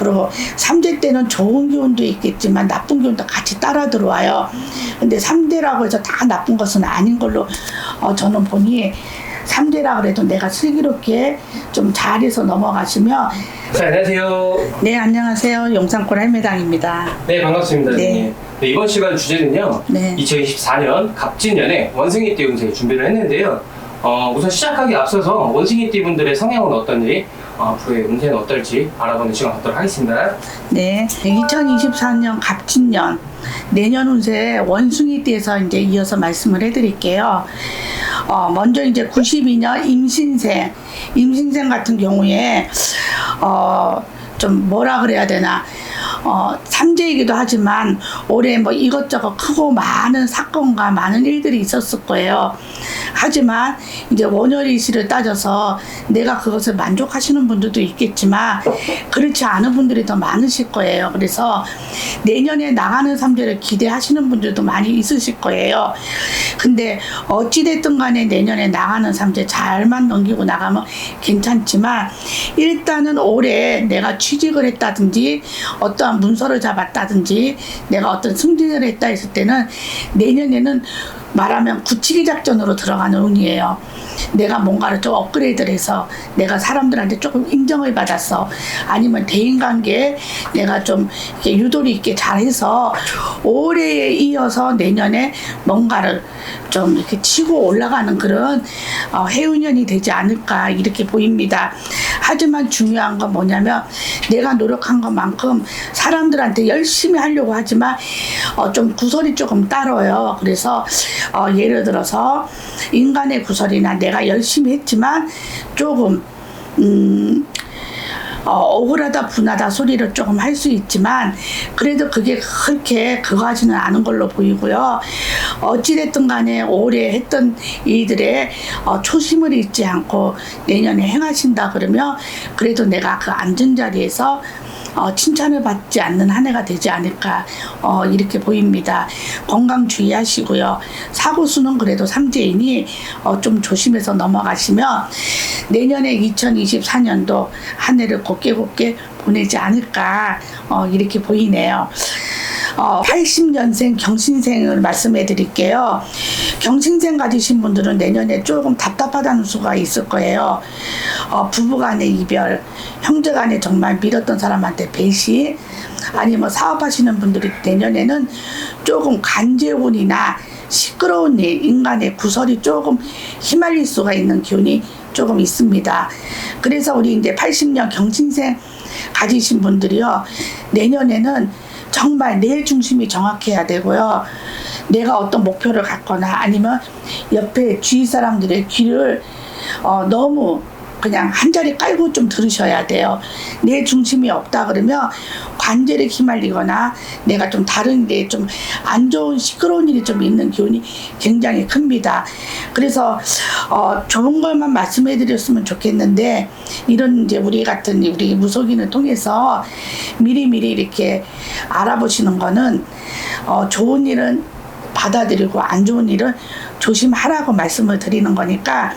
그리고 삼재 때는 좋은 기운도 있겠지만 나쁜 기운도 같이 따라 들어와요. 근데 삼대라고 해서 다 나쁜 것은 아닌 걸로 어, 저는 보니 삼대라 그래도 내가 슬기롭게 좀 잘해서 넘어가시면 네, 안녕하세요. 네 안녕하세요 용산골 할매당입니다. 네, 반갑습니다. 네. 네. 네, 이번 시간 주제는요. 네. 2024년 갑진년에 원숭이 띠 운세 준비를 했는데요. 어, 우선 시작하기 앞서서 원숭이 띠 분들의 성향은 어떤지, 어, 앞으로의 운세는 어떨지 알아보는 시간 갖도록 하겠습니다. 네, 2024년 갑진년 내년 운세 원숭이 띠에서 이제 이어서 말씀을 해드릴게요. 어, 먼저 이제 92년 임신생, 임신생 같은 경우에 어, 좀 뭐라 그래야 되나. 어, 삼재이기도 하지만 올해 뭐 이것저것 크고 많은 사건과 많은 일들이 있었을 거예요. 하지만 이제 원열이시를 따져서 내가 그것을 만족하시는 분들도 있겠지만 그렇지 않은 분들이 더 많으실 거예요. 그래서 내년에 나가는 삼재를 기대하시는 분들도 많이 있으실 거예요. 근데 어찌됐든 간에 내년에 나가는 삼재 잘만 넘기고 나가면 괜찮지만 일단은 올해 내가 취직을 했다든지 어 문서를 잡았다든지 내가 어떤 승진을 했다 했을 때는 내년에는 말하면 굳히기 작전으로 들어가는 운이에요. 내가 뭔가를 좀 업그레이드를 해서 내가 사람들한테 조금 인정을 받았어. 아니면 대인관계에 내가 좀 유도리 있게 잘해서 올해에 이어서 내년에 뭔가를 좀 이렇게 치고 올라가는 그런 어, 해운년이 되지 않을까 이렇게 보입니다. 하지만 중요한 건 뭐냐면 내가 노력한 것만큼 사람들한테 열심히 하려고 하지만 어, 좀 구설이 조금 따라요. 그래서 어, 예를 들어서 인간의 구설이나 내가 열심히 했지만 조금 음, 어, 억울하다 분하다 소리를 조금 할 수 있지만 그래도 그게 그렇게 그거하지는 않은 걸로 보이고요. 어찌됐든 간에 올해 했던 일들에 어, 초심을 잃지 않고 내년에 행하신다 그러면 그래도 내가 그 앉은 자리에서 어, 칭찬을 받지 않는 한 해가 되지 않을까 어, 이렇게 보입니다. 건강 주의하시고요. 사고 수는 그래도 삼재이니 어, 좀 조심해서 넘어가시면 내년에 2024년도 한 해를 곱게 곱게 보내지 않을까 어, 이렇게 보이네요. 어, 80년생 경신생을 말씀해 드릴게요. 경신생 가지신 분들은 내년에 조금 답답하다는 수가 있을 거예요. 어, 부부 간의 이별, 형제 간에 정말 믿었던 사람한테 배신, 아니면 사업하시는 분들이 내년에는 조금 간제운이나 시끄러운 일, 인간의 구설이 조금 휘말릴 수가 있는 기운이 조금 있습니다. 그래서 우리 이제 80년 경신생 가지신 분들이요, 내년에는 정말 내 중심이 정확해야 되고요. 내가 어떤 목표를 갖거나 아니면 옆에 주위 사람들의 귀를 어, 너무 그냥 한 자리 깔고 좀 들으셔야 돼요. 내 중심이 없다 그러면 관절에 휘말리거나 내가 좀 다른 데 좀 안 좋은 시끄러운 일이 좀 있는 기운이 굉장히 큽니다. 그래서 어, 좋은 것만 말씀해 드렸으면 좋겠는데 이런 이제 우리 같은 우리 무속인을 통해서 미리미리 이렇게 알아보시는 거는 어, 좋은 일은 받아들이고 안 좋은 일은 조심하라고 말씀을 드리는 거니까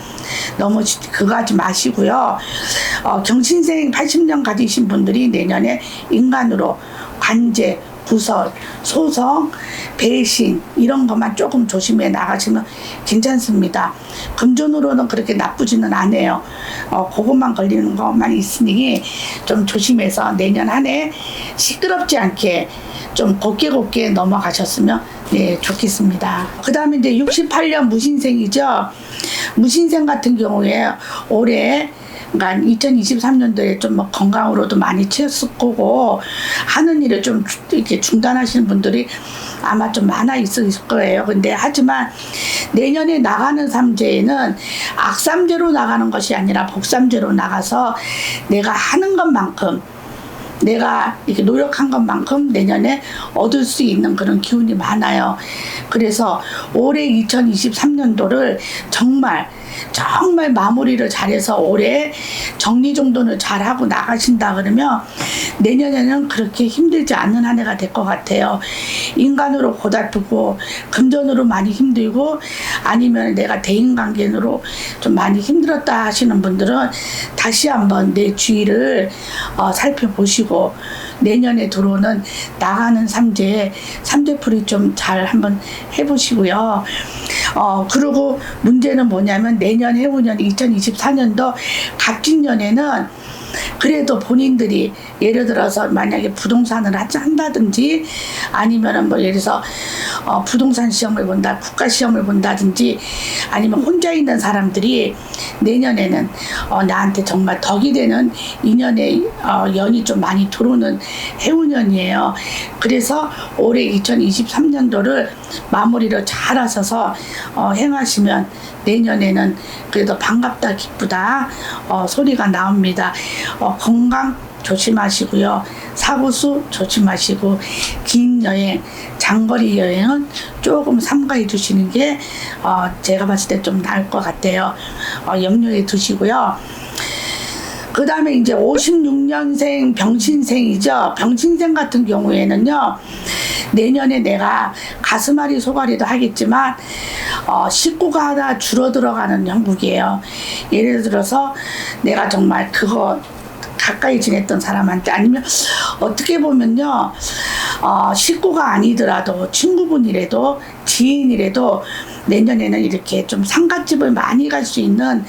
너무 지- 그거 하지 마시고요. 어, 경신생 80년 가지신 분들이 내년에 인간으로 관제, 구설, 소성, 배신 이런 것만 조금 조심해 나가시면 괜찮습니다. 금전으로는 그렇게 나쁘지는 않아요. 어, 그것만 걸리는 것만 있으니 좀 조심해서 내년 한 해 시끄럽지 않게 좀 곱게 곱게 넘어가셨으면 네, 좋겠습니다. 그 다음에 이제 68년 무신생이죠. 무신생 같은 경우에 올해 그러니까 2023년도에 좀 뭐 건강으로도 많이 치였을 거고 하는 일을 좀 주- 이렇게 중단하시는 분들이 아마 좀 많아 있을 거예요. 근데 하지만 내년에 나가는 삼재에는 악삼재로 나가는 것이 아니라 복삼재로 나가서 내가 하는 것만큼 내가 이렇게 노력한 것만큼 내년에 얻을 수 있는 그런 기운이 많아요. 그래서 올해 2023년도를 정말 정말 마무리를 잘해서 올해 정리 정돈을 잘하고 나가신다 그러면 내년에는 그렇게 힘들지 않는 한 해가 될 것 같아요. 인간으로 고달프고 금전으로 많이 힘들고 아니면 내가 대인관계로 좀 많이 힘들었다 하시는 분들은 다시 한번 내 주위를 어, 살펴보시고 내년에 들어오는 나가는 삼재 삼재풀이 좀 잘 한번 해보시고요. 어 그리고 문제는 뭐냐면 내년 해운년 2024년도 갑진년에는 그래도 본인들이 예를 들어서 만약에 부동산을 한다든지 아니면은 뭐 예를 들어서 어, 부동산 시험을 본다 국가 시험을 본다든지 아니면 혼자 있는 사람들이 내년에는 어, 나한테 정말 덕이 되는 인연의 어, 연이 좀 많이 들어오는 해운년이에요. 그래서 올해 2023년도를 마무리를 잘 하셔서 어, 행하시면 내년에는 그래도 반갑다 기쁘다 어, 소리가 나옵니다. 어, 건강 조심하시고요. 사고수 조심하시고 긴 여행, 장거리 여행은 조금 삼가해 주시는 게 어, 제가 봤을 때 좀 나을 것 같아요. 어, 염려해 두시고요. 그 다음에 이제 56년생 병신생이죠. 병신생 같은 경우에는요, 내년에 내가 가슴앓이 소갈이도 하겠지만, 어, 식구가 하나 줄어들어가는 형국이에요. 예를 들어서 내가 정말 그거 가까이 지냈던 사람한테 아니면 어떻게 보면요, 어, 식구가 아니더라도 친구분이라도 지인이라도 내년에는 이렇게 좀 상갓집을 많이 갈 수 있는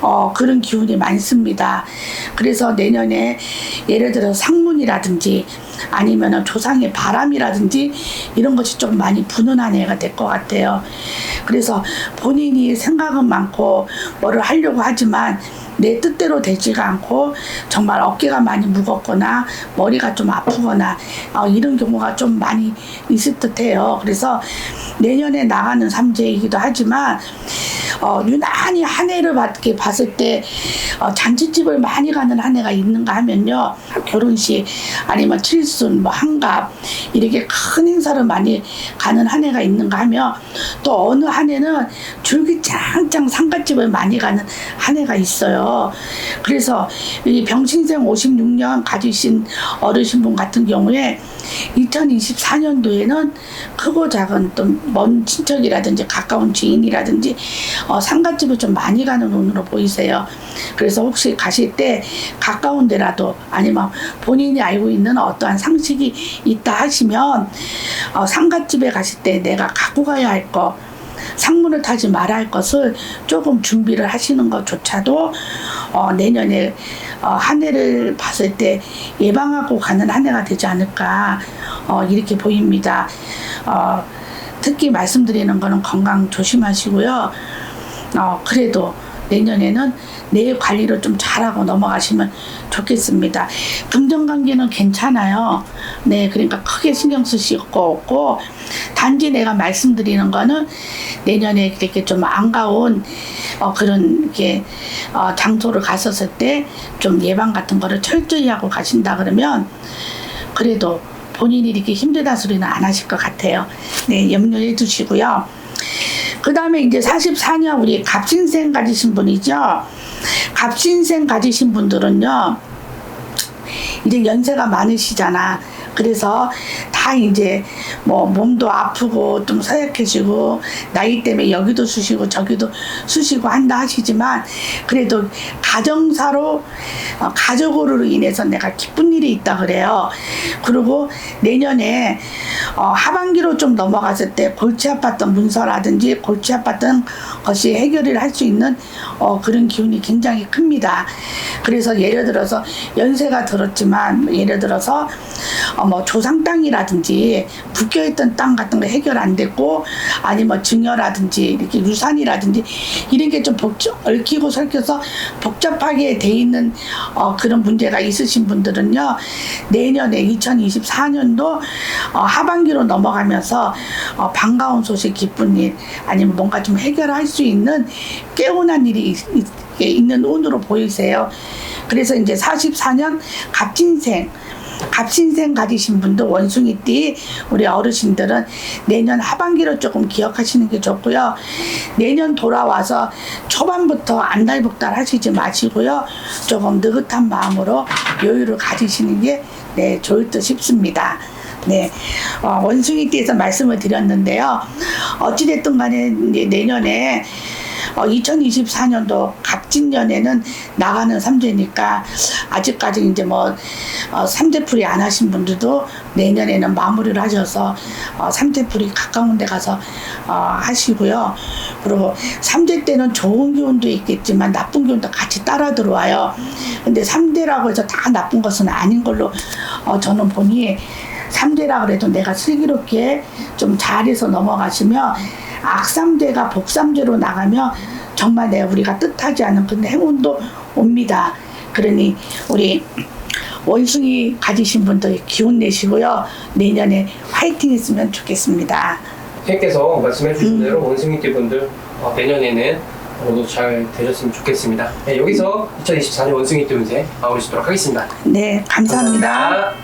어, 그런 기운이 많습니다. 그래서 내년에 예를 들어 상문이라든지 아니면은 조상의 바람이라든지 이런 것이 좀 많이 부는 한 해가 될 것 같아요. 그래서 본인이 생각은 많고 뭐를 하려고 하지만 내 뜻대로 되지가 않고 정말 어깨가 많이 무겁거나 머리가 좀 아프거나 어, 이런 경우가 좀 많이 있을 듯해요. 그래서 내년에 나가는 삼재이기도 하지만 어, 유난히 한 해를 받게 봤을 때 어, 잔치집을 많이 가는 한 해가 있는가 하면요. 결혼식 아니면 칠순 뭐 한갑 이렇게 큰 행사를 많이 가는 한 해가 있는가 하면 또 어느 한 해는 줄기짱짱 상갓집을 많이 가는 한 해가 있어요. 그래서 이 병신생 56년 가지신 어르신분 같은 경우에 2024년도에는 크고 작은 또 먼 친척이라든지 가까운 지인이라든지 어, 상갓집을 좀 많이 가는 운으로 보이세요. 그래서 혹시 가실 때 가까운 데라도 아니면 본인이 알고 있는 어떠한 상식이 있다 하시면 어, 상갓집에 가실 때 내가 갖고 가야 할 거, 상문을 타지 말아야 할 것을 조금 준비를 하시는 것조차도 어, 내년에 어, 한 해를 봤을 때 예방하고 가는 한 해가 되지 않을까 어, 이렇게 보입니다. 어, 특히 말씀드리는 거는 건강 조심하시고요. 어, 그래도 내년에는 내 관리를 좀 잘하고 넘어가시면 좋겠습니다. 금전관계는 괜찮아요. 네, 그러니까 크게 신경 쓰실 거 없고, 단지 내가 말씀드리는 거는 내년에 이렇게 좀 안가운 어, 그런 게 어, 장소를 갔었을 때 좀 예방 같은 거를 철저히 하고 가신다 그러면 그래도 본인이 이렇게 힘들다 소리는 안 하실 것 같아요. 네, 염려해 두시고요. 그 다음에 이제 44년 우리 갑신생 가지신 분이죠. 갑신생 가지신 분들은요, 이제 연세가 많으시잖아. 그래서 다 이제 뭐 몸도 아프고 좀 서약해지고 나이 때문에 여기도 쑤시고 저기도 쑤시고 한다 하시지만 그래도 가정사로 어, 가족으로 인해서 내가 기쁜 일이 있다 그래요. 그리고 내년에 어, 하반기로 좀 넘어갔을 때 골치 아팠던 문서라든지 골치 아팠던 것이 해결을 할 수 있는 어, 그런 기운이 굉장히 큽니다. 그래서 예를 들어서 연세가 들었지만 예를 들어서 어, 뭐 조상 땅이라든지 묶여 있던 땅 같은 거 해결 안 됐고 아니면 증여라든지 이렇게 유산이라든지 이런 게 좀 얽히고 설켜서 복잡하게 돼 있는 어, 그런 문제가 있으신 분들은요 내년에 2024년도 어, 하반기로 넘어가면서 어, 반가운 소식 기쁜 일 아니면 뭔가 좀 해결할 수 있는 깨어난 일이 있, 있, 있는 운으로 보이세요. 그래서 이제 44년 갑진생 갑신생 가지신 분도 원숭이띠 우리 어르신들은 내년 하반기로 조금 기억하시는 게 좋고요. 내년 돌아와서 초반부터 안달복달 하시지 마시고요. 조금 느긋한 마음으로 여유를 가지시는 게 네, 좋을 듯 싶습니다. 네, 어, 원숭이띠에서 말씀을 드렸는데요. 어찌됐든 간에 내년에 어, 2024년도 갑진년에는 나가는 삼재니까 아직까지 이제 뭐 어, 삼재풀이 안 하신 분들도 내년에는 마무리를 하셔서 어, 삼재풀이 가까운 데 가서 어, 하시고요. 그리고 삼재 때는 좋은 기운도 있겠지만 나쁜 기운도 같이 따라 들어와요. 근데 삼재라고 해서 다 나쁜 것은 아닌 걸로 어, 저는 보니 삼재라 그래도 내가 슬기롭게 좀 잘해서 넘어가시면 악삼재가 복삼재로 나가면 정말 내 우리가 뜻하지 않은 그런 행운도 옵니다. 그러니 우리 원숭이 가지신 분들 기운 내시고요. 내년에 화이팅 했으면 좋겠습니다. 선생님께서 말씀해 주신 대로 원숭이띠 분들 어, 내년에는 모두 잘 되셨으면 좋겠습니다. 네, 여기서 2024년 원숭이띠 운세 마무리 짓도록 하겠습니다. 네, 감사합니다. 감사합니다.